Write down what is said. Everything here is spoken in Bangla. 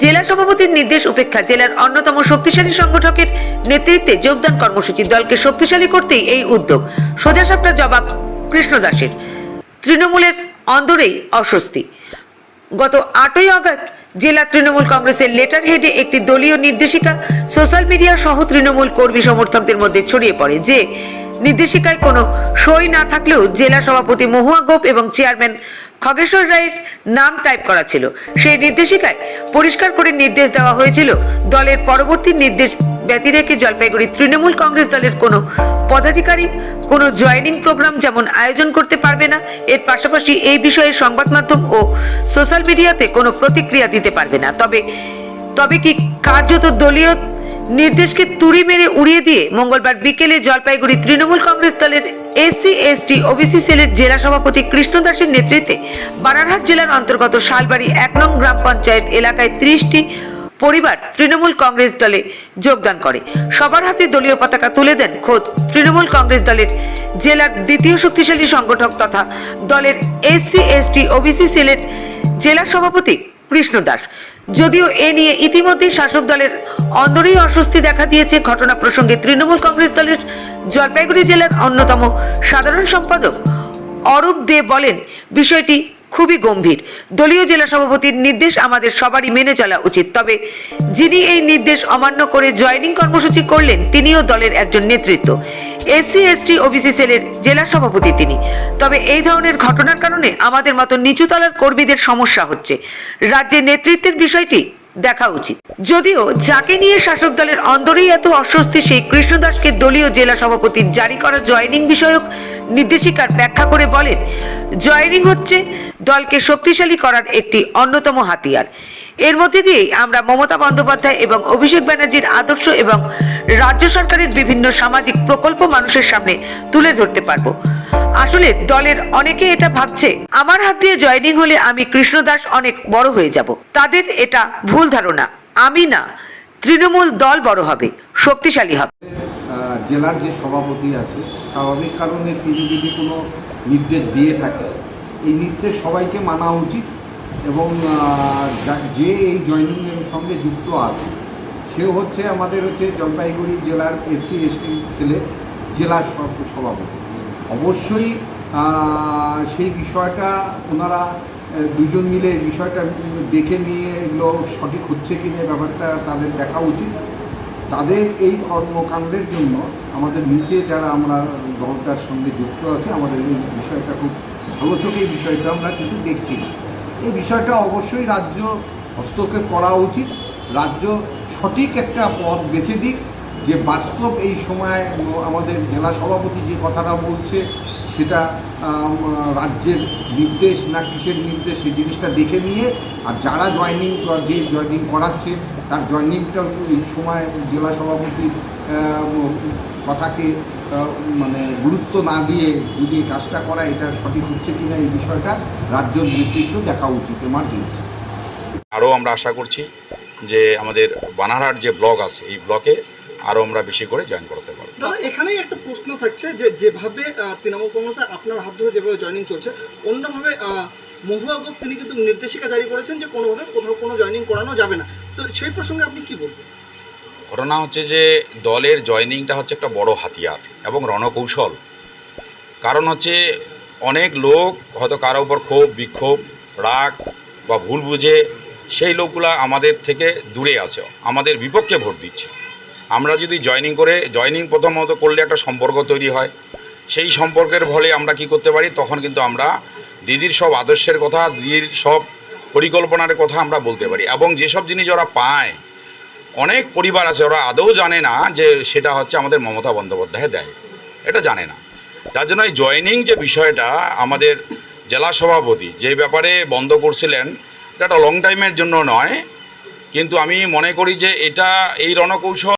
জেলা সভাপতির নির্দেশ উপেক্ষা জেলার অন্যতম শক্তিশালী সংগঠকের নেতৃত্বে যোগদান কর্মসূচি দলকে শক্তিশালী করতেই এই উদ্যোগ। সোজাসাপটা জবাব কৃষ্ণ দাসের। তৃণমূলের অন্দরেই অস্বস্তি। গত আটই আগস্ট জেলা তৃণমূল কংগ্রেসের লেটার হেডে একটি দলীয় নির্দেশিকা সোশ্যাল মিডিয়া সহ তৃণমূল কর্মী সমর্থকদের মধ্যে ছড়িয়ে পড়ে যে নির্দেশিকায় কোনো সই না থাকলেও জেলা সভাপতি মহুয়া গোপ এবং চেয়ারম্যান খগেশ্বর রায়ের নাম টাইপ করা ছিল। সেই নির্দেশিকায় পরিষ্কার করে নির্দেশ দেওয়া হয়েছিল, দলের পরবর্তী নির্দেশ ব্যতি রেখে জলপাইগুড়ি তৃণমূল কংগ্রেস দলের কোনো পদাধিকারী কোনো জয়েনিং প্রোগ্রাম যেমন আয়োজন করতে পারবে না, এর পাশাপাশি এই বিষয়ে সংবাদ মাধ্যম ও সোশ্যাল মিডিয়াতে কোনো প্রতিক্রিয়া দিতে পারবে না। তবে তবে কি কার্যত দলীয় নির্দেশকে তুড়ি মেরে উড়িয়ে দিয়ে মঙ্গলবার বিকেলে জলপাইগুড়ি তৃণমূল কংগ্রেস দলের এসসি এসটি, ওবিসি সেলের জেলা সভাপতি কৃষ্ণ দাসের নেতৃত্বে বানারহাট জেলার অন্তর্গত শালবাড়ি এক নং গ্রাম পঞ্চায়েত এলাকায় ত্রিশটি পরিবার তৃণমূল কংগ্রেস দলে যোগদান করে। সবার হাতে দলীয় পতাকা তুলে দেন খোদ তৃণমূল কংগ্রেস দলের জেলার দ্বিতীয় শক্তিশালী সংগঠক তথা দলের এসসি এসটি, ওবিসি সেলের জেলা সভাপতি কৃষ্ণ দাস। যদিও এ নিয়ে ইতিমধ্যেই শাসক দলের অন্দরেই অস্বস্তি দেখা দিয়েছে ঘটনা প্রসঙ্গে তৃণমূল কংগ্রেস দলের জলপাইগুড়ি জেলার অন্যতম সাধারণ সম্পাদক অরূপ দে বলেন, বিষয়টি খুবই গম্ভীর। দলীয় জেলা সভাপতির নির্দেশ আমাদের সবারই মেনে চলা উচিত, তবে যিনি এই নির্দেশ অমান্য করে জয়েনিং কর্মসূচি করলেন, তিনিও দলের একজন নেতৃত্ব। এসসি, এসটি, ওবিসি সেলের জেলা সভাপতি তিনি। তবে এই ধরনের ঘটনার কারণে আমাদের মতো নিচুতলার কর্মীদের সমস্যা হচ্ছে। রাজ্যের নেতৃত্বের বিষয়টি দেখা উচিত। যদিও যাকে নিয়ে শাসক দলের অন্দরেই এত অস্বস্তি, সেই কৃষ্ণদাসকে দলীয় জেলা সভাপতির জারি করা জয়েনিং বিষয়ক নির্দেশিকার ব্যাখ্যা করে বলেন জয়েনিং হচ্ছে দলকে শক্তিশালী করার একটি অন্যতম হাতিয়ার। এর মধ্যে দিয়েই আমরা মমতা বন্দ্যোপাধ্যায় এবং অভিষেক ব্যানার্জির আদর্শ এবং রাজ্য সরকারের বিভিন্ন সামাজিক প্রকল্প মানুষের সামনে তুলে ধরতে পারব। আসলে দলের অনেকে এটা ভাবছে। আমার হাত দিয়ে জয়েনিং হলে আমি কৃষ্ণদাস অনেক বড় হয়ে যাব। তাদের এটা ভুল ধারণা। আমি না, তৃণমূল দল বড় হবে, শক্তিশালী হবে। জেলার যে সভাপতি আছে, স্বাভাবিক কারণে তিনি যদি কোনো নির্দেশ দিয়ে থাকে, এই নির্দেশ সবাইকে মানা উচিত এবং যে এই জয়েনিংয়ের সঙ্গে যুক্ত আছে সে হচ্ছে আমাদের হচ্ছে জলপাইগুড়ি জেলার এসসি, এসটি ছেলে জেলা সভ- সভাপতি। অবশ্যই সেই বিষয়টা ওনারা দুজন মিলে বিষয়টা দেখে নিয়ে এগুলো সঠিক হচ্ছে কি না ব্যাপারটা তাদের দেখা উচিত। তাদের এই কর্মকাণ্ডের জন্য আমাদের নিচে যারা আমরা দলটার সঙ্গে যুক্ত আছে, আমাদের এই বিষয়টা খুব ভালো চোখে এই বিষয়টা আমরা কিন্তু দেখছি। এই বিষয়টা অবশ্যই রাজ্য হস্তক্ষেপ করা উচিত। রাজ্য সঠিক একটা পথ বেছে দিক। যে বাস্তব এই সময় আমাদের জেলা সভাপতি যে কথাটা বলছে, সেটা রাজ্যের নির্দেশ না কিসের নির্দেশ, সেই জিনিসটা দেখে নিয়ে আর যারা জয়নিং যে জয়নিং করাচ্ছে, তার জয়নিংটা এই সময় জেলা সভাপতির কথাকে মানে গুরুত্ব না দিয়ে যদি কাজটা করা এটা সঠিক হচ্ছে কিনা এই বিষয়টা রাজ্য নেতৃত্ব দেখা উচিত এমার্জেন্সি আরও আমরা আশা করছি যে আমাদের বানারহাট যে ব্লক আছে, এই ব্লকে আরও আমরা বেশি করে জয়েন করতে পারব। দাদা এখানেই একটা প্রশ্ন থাকছে যে যেভাবে তৃণমূল কংগ্রেসে আপনার হাত ধরে যেভাবে জয়েনিং চলছে অন্যভাবে মহুয়া গোপ তিনি কিন্তু নির্দেশিকা জারি করেছেন যে কোনোভাবে কোথাও কোনো জয়েনিং করানো যাবে না। তো সেই প্রসঙ্গে আপনি কি বলবেন? ঘটনা হচ্ছে যে দলের জয়েনিংটা হচ্ছে একটা বড় হাতিয়ার এবং রণকৌশল। কারণ হচ্ছে অনেক লোক হয়তো কারও উপর ক্ষোভ বিক্ষোভ রাগ বা ভুল বুঝে সেই লোকগুলা আমাদের থেকে দূরে আছে আমাদের বিপক্ষে ভোট দিচ্ছে। আমরা যদি জয়েনিং করে জয়েনিং প্রথমত করলে একটা সম্পর্ক তৈরি হয়। সেই সম্পর্কের ফলে আমরা কি করতে পারি? তখন কিন্তু আমরা দিদির সব আদর্শের কথা, দিদির সব পরিকল্পনার কথা আমরা বলতে পারি। এবং যেসব জিনিস ওরা পায়, অনেক পরিবার আছে, ওরা আদৌ জানে না যে সেটা হচ্ছে আমাদের মমতা বন্দ্যোপাধ্যায় দেয়। এটা জানে না। তার জন্য এই জয়েনিং যে বিষয়টা আমাদের জেলা সভাপতি যে ব্যাপারে বন্ধ করছিলেন, এটা একটা লং টাইমের জন্য নয়। কিন্তু আমি মনে করি যে এটা এই রণকৌশল